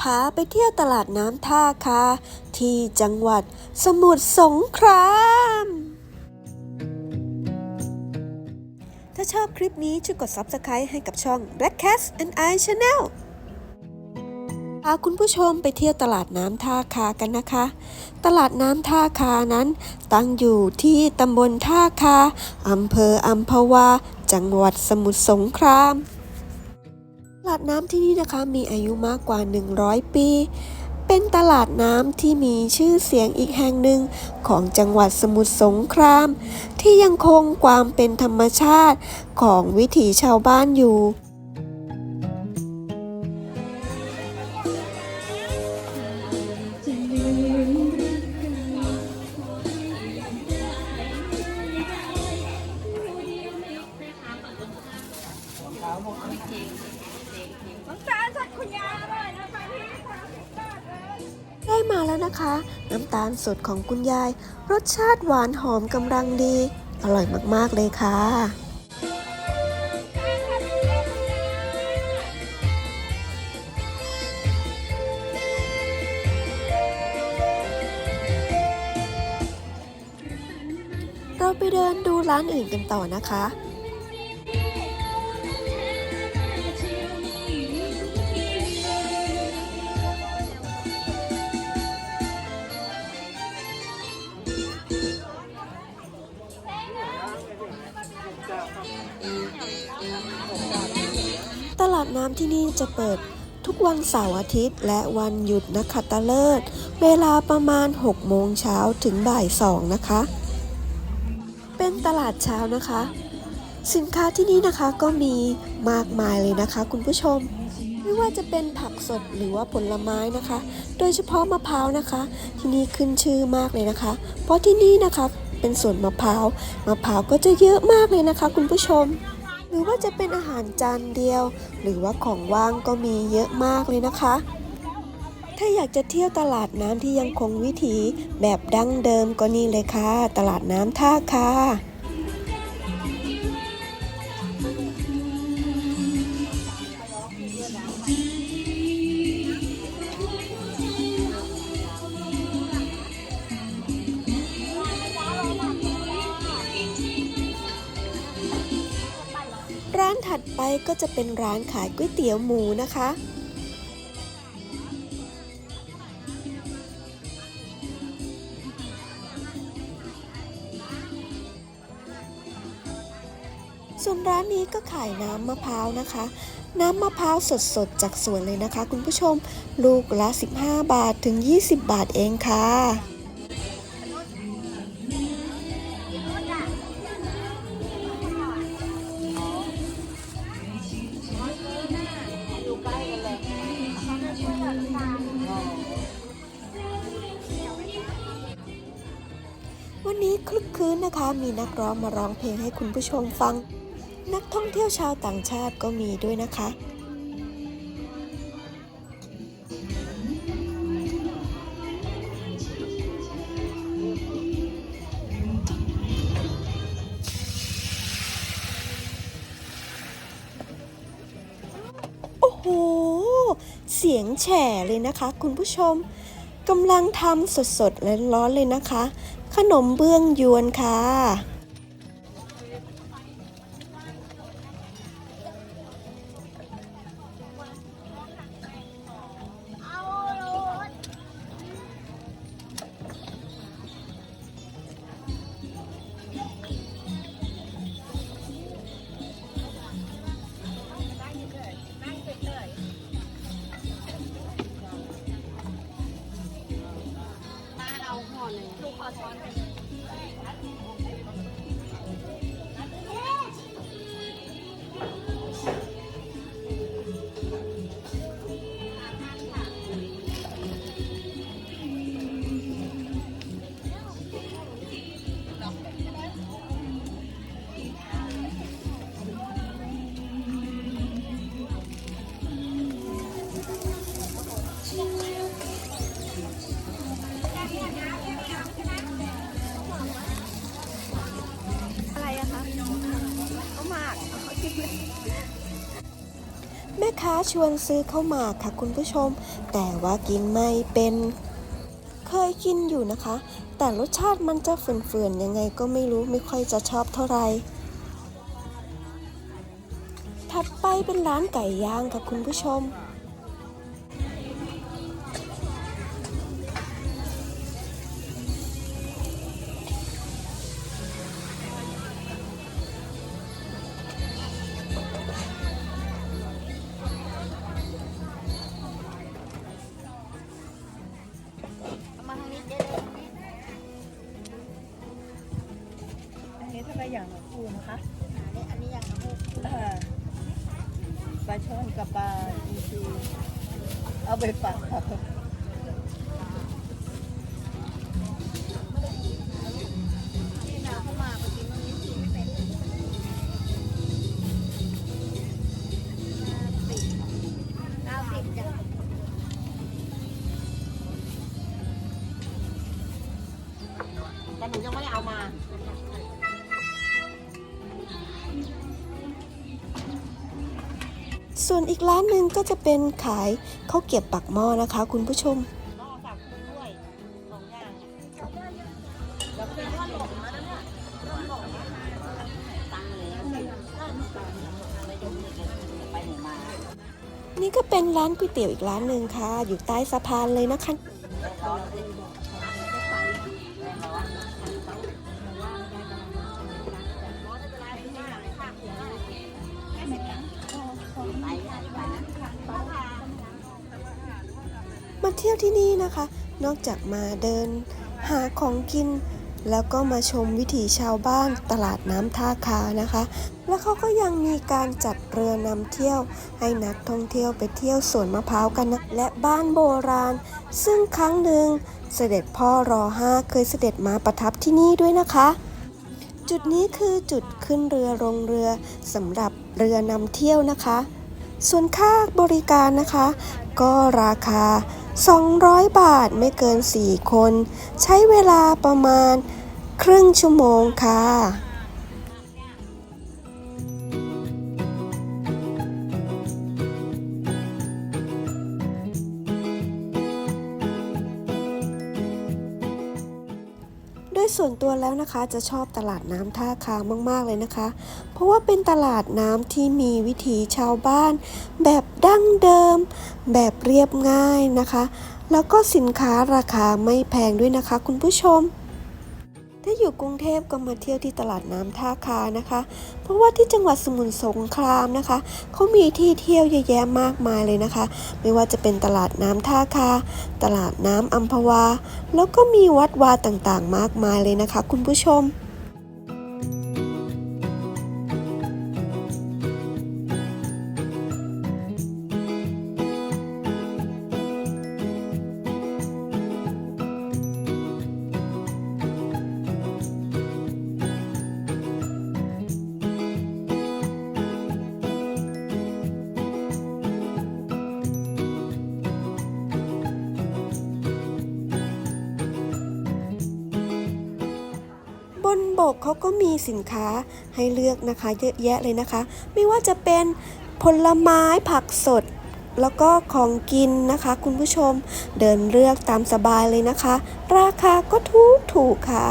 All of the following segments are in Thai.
พาไปเที่ยวตลาดน้ำท่าคา ที่จังหวัดสมุทรสงคราม ถ้าชอบคลิปนี้ช่วยกด Subscribe ให้กับช่อง Black Cat and I Channel พาคุณผู้ชมไปเที่ยวตลาดน้ำท่าคากันนะคะ ตลาดน้ำท่าคานั้น ตั้งอยู่ที่ตำบลท่าคาอำเภออัมพวา จังหวัดสมุทรสงคราม ลาดน้ำที่นี่นะคะมีอายุมากกว่า 100 ปี เป็นตลาดน้ำที่มีชื่อเสียงอีกแห่งหนึ่งของจังหวัดสมุทรสงคราม ที่ยังคงความเป็นธรรมชาติของวิถีชาวบ้านอยู่ มาแล้วนะคะ น้ำตาลสดของคุณยาย รสชาติหวานหอมกำลังดี อร่อยมากๆเลยค่ะ เราไปเดินดูร้านอื่นกันต่อนะคะ น้ำที่นี่จะเปิดทุกวันเสาร์อาทิตย์ และวันหยุดนักขัตฤกษ์เวลาประมาณ 6 โมงเช้าถึงบ่าย 2 นะคะ เป็นตลาดเช้านะคะ สินค้าที่นี่นะคะก็มีมากมายเลยนะคะคุณผู้ชม ไม่ว่าจะเป็นผักสดหรือว่าผลไม้นะคะ โดยเฉพาะมะพร้าวนะคะ ที่นี่ขึ้นชื่อมากเลยนะคะ เพราะที่นี่นะคะเป็นสวนมะพร้าว มะพร้าวก็จะเยอะมากเลยนะคะ คุณผู้ชม หรือว่าจะเป็นอาหารจานเดียว หรือว่าของว่างก็มีเยอะมากเลยนะคะ ถ้าอยากจะเที่ยวตลาดน้ำที่ยังคงวิถีแบบดั้งเดิมก็นี่เลยค่ะ ตลาดน้ำท่าคา ถัดไปก็จะเป็นร้านขายก๋วยเตี๋ยวหมูนะคะส่วนร้านนี้ก็ขายน้ำมะพร้าวนะคะ น้ำมะพร้าวสดๆ จากสวนเลยนะคะ คุณผู้ชม ลูกละ 15 บาทถึง 20 บาทเองค่ะ คืนนะคะ มีนักร้องมาร้องเพลงให้คุณผู้ชมฟัง นักท่องเที่ยวชาวต่างชาติก็มีด้วยนะคะโอ้โห เสียงแฉเลยนะคะ คุณผู้ชม กำลังทำสดๆและร้อนๆเลยนะคะ ขนมเบื้องยวนค่ะ อะไรอะคะข้าวหมากแม่ค้าชวนซื้อข้าวหมากค่ะคุณผู้ชม แต่ว่ากินไม่เป็นเคยกินอยู่นะคะ แต่รสชาติมันจะฝืนๆยังไงก็ไม่รู้ไม่ค่อยจะชอบเท่าไหร่ถัดไปเป็นร้านไก่ย่างค่ะคุณผู้ชม อันนี้ถ้าไปอย่างหลวงปู่นะคะอันนี้อันนี้ยังหูเอ่อปลาช่อนกับปลาอีซีเอาไปฝักค่ะ ส่วนอีกร้านหนึ่งก็จะเป็นขายข้าวเกรียบปักหม้อนะคะ คุณผู้ชมรอฝากคุณด้วยสองอย่างแล้วเป็นว่าหลงแล้วเนี่ยหลงตังเลยไปไหนมานี่ก็เป็นร้านก๋วยเตี๋ยวอีกร้านหนึ่งค่ะ อยู่ใต้สะพานเลยนะคะ เที่ยวที่นี่นะคะ นอกจากมาเดิน หาของกิน แล้วก็มาชมวิถีชาวบ้านตลาดน้ำท่าคานะคะ แล้วเขาก็ยังมีการจัดเรือนำเที่ยว ให้นักท่องเที่ยวไปเที่ยวสวนมะพร้าวกันนะและบ้านโบราณ ซึ่งครั้งหนึ่งเสด็จพ่อรอห้าเคยเสด็จมาประทับที่นี่ด้วยนะคะจุดนี้คือจุดขึ้นเรือลงเรือสำหรับเรือนำเที่ยวนะคะ ส่วนค่าบริการนะคะ ก็ราคา 200 บาทไม่เกิน 4 คน ใช้เวลาประมาณครึ่งชั่วโมงค่ะยส่วนตัวแล้วนะคะจะชอบตลาดน้ำท่าคามาก ๆ เลยนะคะ เพราะว่าเป็นตลาดน้ำที่มีวิถีชาวบ้านแบบ ดั้งเดิม แบบเรียบง่ายนะคะ แล้วก็สินค้าราคาไม่แพงด้วยนะคะ คุณผู้ชม ถ้าอยู่กรุงเทพก็มาเที่ยวที่ตลาดน้ำท่าคานะคะ เพราะว่าที่จังหวัดสมุทรสงครามนะคะเขามีที่เที่ยวเยอะแยะมากมายเลยนะคะ ไม่ว่าจะเป็นตลาดน้ำท่าคา ตลาดน้ำอัมพวา แล้วก็มีวัดวาต่างๆ มากมายเลยนะคะ คุณผู้ชม นบกเขาก็มีสินค้าให้เลือกนะคะเยอะแยะเลยนะคะ ไม่ว่าจะเป็นผลไม้ผักสด แล้วก็ของกินนะคะ คุณผู้ชมเดินเลือกตามสบายเลยนะคะ ราคาก็ถูกถูกค่ะ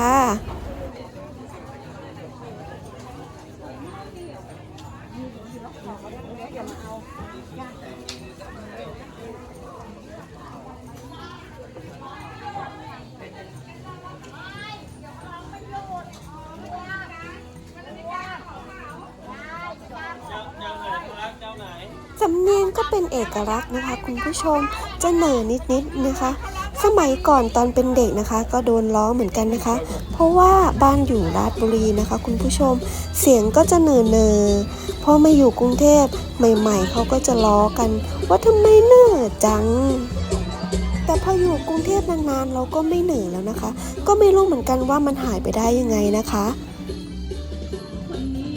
สำเนียงก็ เป็นเอกลักษณ์นะคะ คุณผู้ชมจะเหนอนิดๆนะคะ สมัยก่อนตอนเป็นเด็กนะคะ ก็โดนล้อเหมือนกันนะคะ เพราะว่าบ้านอยู่ราชบุรีนะคะ คุณผู้ชมเสียงก็จะเหน่อเนอพอมาอยู่กรุงเทพใหม่ ๆเขาก็จะล้อกัน ว่าทำไมเหน่อจังแต่พออยู่กรุงเทพนานๆเราก็ไม่เหนื่อยแล้วนะคะ ก็ไม่รู้เหมือนกันว่ามันหายไปได้ยังไงนะคะ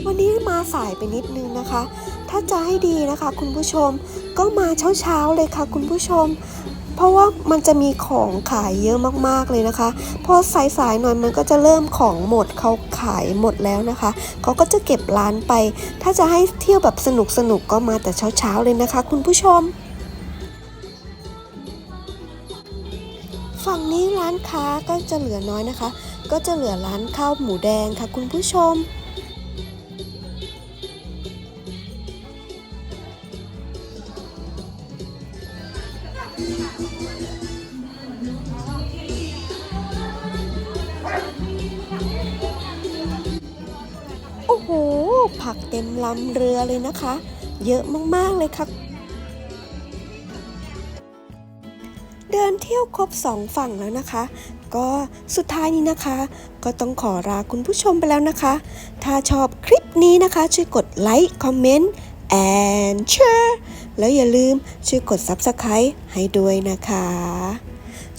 วันนี้มาสายไปนิดนึงนะคะ ถ้าจะให้ดีนะคะ คุณผู้ชม ก็มาเช้าๆเลยค่ะคุณผู้ชม เพราะว่ามันจะมีของขายเยอะมากๆเลยนะคะ พอสายๆหน่อยมันก็จะเริ่มของหมดเขาขายหมดแล้วนะคะเขาก็จะเก็บร้านไป ถ้าจะให้เที่ยวแบบสนุกๆก็มาแต่เช้าๆเลยนะคะ คุณผู้ชม ฝั่งนี้ร้านค้าก็จะเหลือน้อยนะคะ ก็จะเหลือร้านข้าวหมูแดงค่ะ คุณผู้ชม โอ้โห ผักเต็มลำเรือเลยนะคะ เยอะมาก ๆ เลยค่ะ เดินเที่ยวครบสองฝั่งแล้วนะคะ ก็สุดท้ายนี้นะคะ ก็ต้องขอลาคุณผู้ชมไปแล้วนะคะ ถ้าชอบคลิปนี้นะคะ ช่วยกดไลค์ คอมเมนต์ and share แล้วอย่าลืมช่วยกด Subscribe ให้ด้วยนะคะ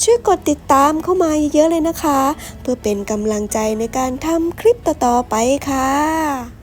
ช่วยกดติดตามเข้ามาเยอะๆเลยนะคะ เพื่อเป็นกำลังใจในการทำคลิปต่อๆไปค่ะ